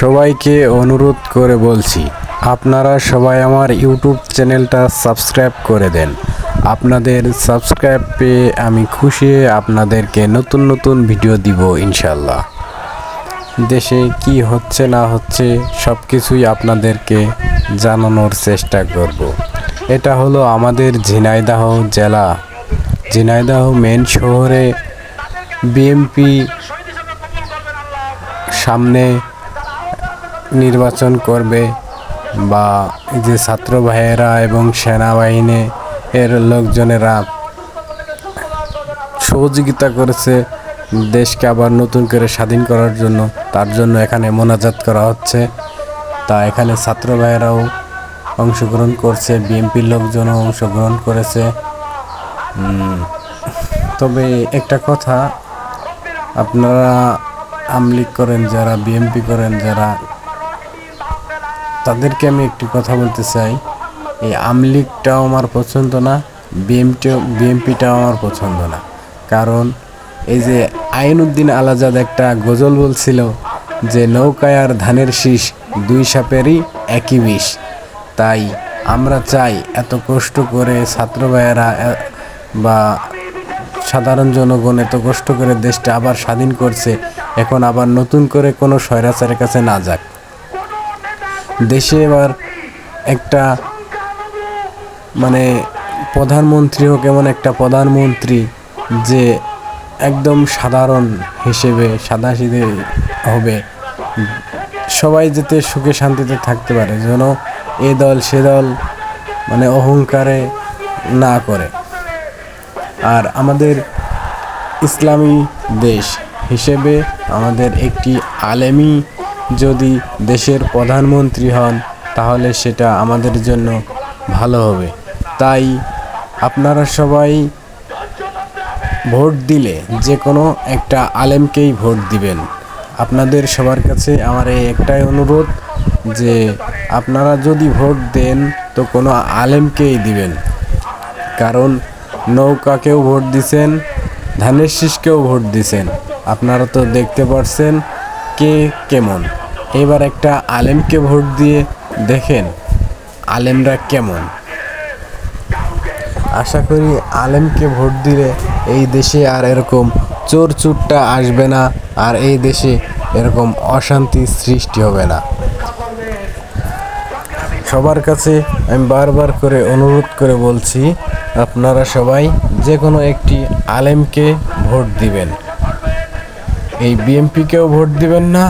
সবাইকে অনুরোধ করে বলছি, আপনারা সবাই আমার ইউটিউব চ্যানেলটা সাবস্ক্রাইব করে দেন। আপনাদের সাবস্ক্রাইব পেয়ে আমি খুশি আপনাদেরকে নতুন নতুন ভিডিও দিব ইনশাল্লাহ দেশে কি হচ্ছে না হচ্ছে সব কিছুই আপনাদেরকে জানানোর চেষ্টা করব। এটা হলো আমাদের ঝিনাইদহ জেলা। ঝিনাইদহ মেন শহরে বিএমপি সামনে নির্বাচন করবে বা যে ছাত্র ভাইয়েরা এবং সেনাবাহিনী এর লোকজনেরা সহযোগিতা করেছে দেশকে আবার নতুন করে স্বাধীন করার জন্য, তার জন্য এখানে মোনাজাত করা হচ্ছে। তা এখানে ছাত্র ভাইয়েরাও অংশগ্রহণ করছে, বিএনপির লোকজনও অংশগ্রহণ করেছে। তবে একটা কথা, আপনারা আমলিগ করেন, যারা বিএমপি করেন, যারা তাদেরকে আমি একটি কথা বলতে চাই। এই আমলিগটাও আমার পছন্দ না, বিএমটিও, বিএমপিটাও আমার পছন্দ না। কারণ এই যে আইনউদ্দিন আলাজাদ একটা গজল বলছিল যে, নৌকায় আর ধানের শীষ, দুই সাপেরই একই বিষ। তাই আমরা চাই এত কষ্ট করে ছাত্র ভাইয়েরা বা সাধারণ জনগণ এত কষ্ট করে দেশটা আবার স্বাধীন করছে। এখন আবার নতুন করে কোনো স্বৈরাচারের কাছে না যাক। দেশে এবার একটা মানে প্রধানমন্ত্রী হোক, এমন একটা প্রধানমন্ত্রী যে একদম সাধারণ হিসেবে সাদা সিধে হবে। সবাই যাতে সুখে শান্তিতে থাকতে পারে, যেন এ দল সে দল মানে অহংকারে না করে। আর আমাদের ইসলামী দেশ হিসেবে আমাদের একটি আলেমী যদি দেশের প্রধানমন্ত্রী হন, তাহলে সেটা আমাদের জন্য ভালো হবে। তাই আপনারা সবাই ভোট দিলে যে কোনো একটা আলেমকেই ভোট দিবেন। আপনাদের সবার কাছে আমার এই একটাই অনুরোধ যে আপনারা যদি ভোট দেন, তো কোনো আলেমকেই দিবেন। কারণ নৌকাকেও ভোট দিছেন, ধানের শীষকেও ভোট দিছেন। আপনারা তো দেখতে পারছেন কে কেমন। এবার একটা আলেমকে ভোট দিয়ে দেখেন আলেমরা কেমন। আশা করি আলেমকে ভোট দিলে এই দেশে আর এরকম চোর চুরটা আসবে না, আর এই দেশে এরকম অশান্তি সৃষ্টি হবে না। সবার কাছে আমি বারবার করে অনুরোধ করে বলছি, আপনারা সবাই যে কোনো একটি আলেমকে ভোট দিবেন। এই বিএমপিকেও ভোট দিবেন না